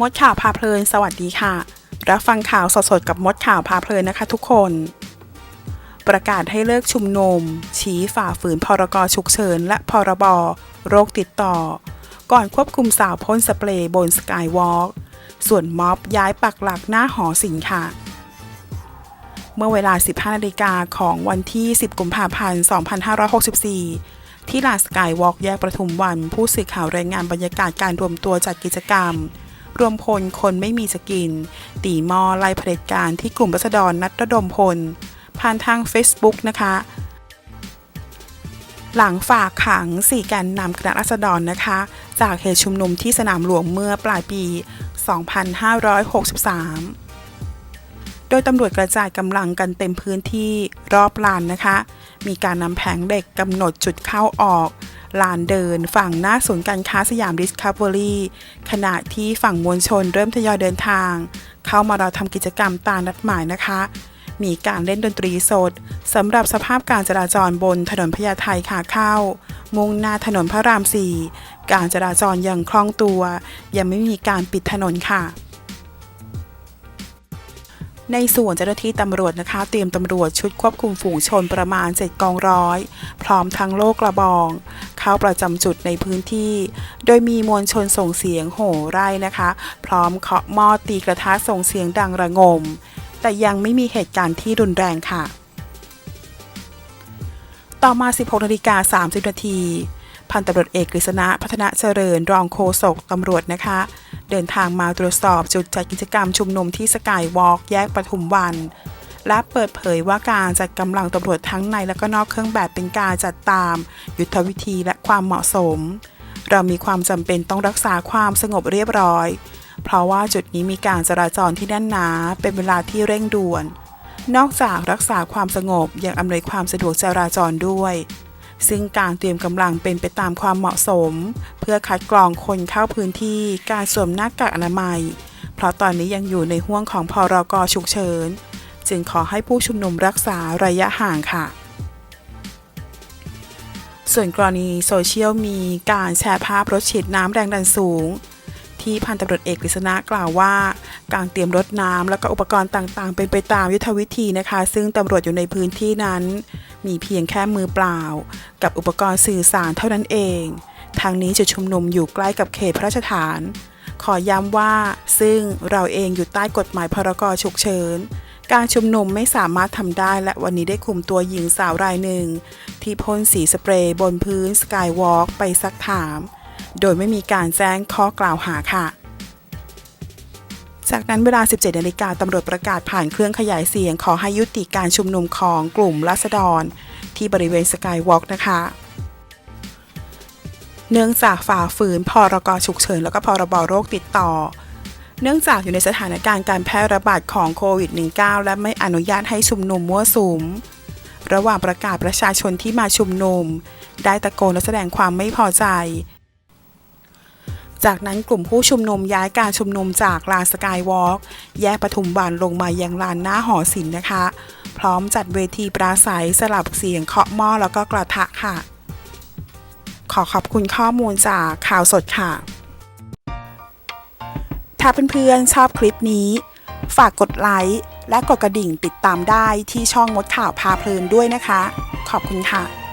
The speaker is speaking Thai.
มดข่าวพาเพลิน สวัสดีค่ะ รับฟังข่าวสดๆกับมดข่าวพาเพลินนะคะทุกคน ประกาศให้เลิกชุมนุม ชี้ฝ่าฝืนพรกฉุกเฉิน และพรบโรคติดต่อ ก่อนควบคุมสาวพ่นสเปรย์บนสกายวอล์กส่วนม็อบย้ายปักหลักหน้าหอศิลป์ค่ะ เมื่อเวลา 15นาฬิกาของวันที่ 10 กุมภาพันธ์ 2564ที่ลานสกายวอล์กแยกประทุมวัน ผู้สื่อข่าวรายงานบรรยากาศการรวมตัวจัดกิจกรรม รวมพลคนไม่มีสกิน ตีมอไล่เผด็จการที่กลุ่มรัษฎรนัดระดมพล ผ่านทาง Facebook นะคะ หลังฝากขัง4แกนนำคณะรัษฎรนะคะ จากเหตุชุมนุมที่สนามหลวงเมื่อปลายปี 2563 โดยตำรวจกระจายกำลังกันเต็มพื้นที่รอบลานนะคะ มีการนำแผงเหล็กกำหนดจุดเข้าออกลานเดินฝั่งหน้าศูนย์การค้าสยามดิสคัฟเวอรี่ขณะที่ฝั่งมวลชนเริ่มทยอยเดินทาง เข้ามารอทำกิจกรรมตามนัดหมายนะคะ มีการเล่นดนตรีสดสำหรับสภาพการจราจรบนถนนพญาไทขาเข้า มุ่งหน้าถนนพระราม4การจราจรยังคล่องตัว ยังไม่มีการปิดถนนค่ะ ในส่วนเจ้าหน้าที่ตำรวจนะคะ เตรียมตำรวจชุดควบคุมฝูงชนประมาณ 7 กองร้อย พร้อมทั้งโลกกระบอง เข้าประจำจุดในพื้นที่ โดยมีมวลชนส่งเสียงโห่ไร่นะคะ พร้อมเคาะหม้อตีกระทะส่งเสียงดังระงม แต่ยังไม่มีเหตุการณ์ที่รุนแรงค่ะ ต่อมา 16นาฬิกา30นาทีพันตำรวจเอกกฤษณะพัฒนาเจริญรองโฆษกตำรวจนะคะ เดินทางมาตรวจสอบจุดจัดกิจกรรมชุมนุมที่สกายวอล์กแยกปทุมวัน และเปิดเผยว่าการจัดกำลังตำรวจทั้งในและก็นอกเครื่องแบบเป็นการจัดตาม ยุทธวิธีและความเหมาะสม เรามีความจำเป็นต้องรักษาความสงบเรียบร้อย เพราะว่าจุดนี้มีการจราจรที่แน่นหนาเป็นเวลาที่เร่งด่วน นอกจากรักษาความสงบยังอำนวยความสะดวกจราจรด้วย ซึ่งการเตรียมกำลังเป็นไปตามความเหมาะสม เพื่อคัดกรองคนเข้าพื้นที่การสวมหน้ากากอนามัย เพราะตอนนี้ยังอยู่ในห่วงของพรกฉุกเฉิน จึงขอให้ผู้ชุมนุมรักษาระยะห่างค่ะ ส่วนกรณีโซเชียลมีการแชร์ภาพรถฉีดน้ำแรงดันสูงที่พันตำรวจเอกกฤษณะกล่าวว่า การเตรียมรถน้ำและก็อุปกรณ์ต่างๆ เป็นไปตามยุทธวิธีนะคะ ซึ่งตำรวจอยู่ในพื้นที่นั้น มีเพียงแค่มือเปล่า กับอุปกรณ์สื่อสารเท่านั้นเอง ทางนี้จุดชุมนุมอยู่ใกล้กับเขตพระราชฐาน ขอย้ำว่าซึ่งเราเองอยู่ใต้กฎหมายพรกฉุกเฉินการชุมนุมไม่สามารถทำได้และวันนี้ได้คุมตัวหญิงสาวรายหนึ่ง ที่พ่นสีสเปรย์บนพื้นสกายวอล์กไปซักถาม โดยไม่มีการแจ้งข้อกล่าวหาค่ะ จากนั้นเวลา 17นาฬิกาตำรวจประกาศผ่านเครื่องขยายเสียง ขอให้ยุติการชุมนุมของกลุ่มรัษฎร ที่บริเวณสกายวอล์กนะคะ เนื่องจากฝ่าฝืนพรกฉุกเฉิน แล้วก็พรบโรคติดต่อ เนื่องจากอยู่ในสถานการณ์การแพร่ระบาดของโควิด -19 และไม่อนุญาตให้ชุมนุมมั่วสุม ระหว่างประกาศประชาชนที่มาชุมนุม ได้ตะโกนและแสดงความไม่พอใจ จากนั้นกลุ่มผู้ชุมนุมย้ายการชุมนุมจากลานสกายวอล์กแยกปทุมวันลงมายังลานหน้าหอศิลป์นะคะ พร้อมจัดเวทีปราศัยสลับเสียงเคาะหม้อแล้วก็กระทะค่ะ ขอขอบคุณข้อมูลจากข่าวสดค่ะ ถ้าเพื่อนๆชอบคลิปนี้ ฝากกดไลค์และกดกระดิ่งติดตามได้ที่ช่องมดข่าวพาเพลินด้วยนะคะ ขอบคุณค่ะ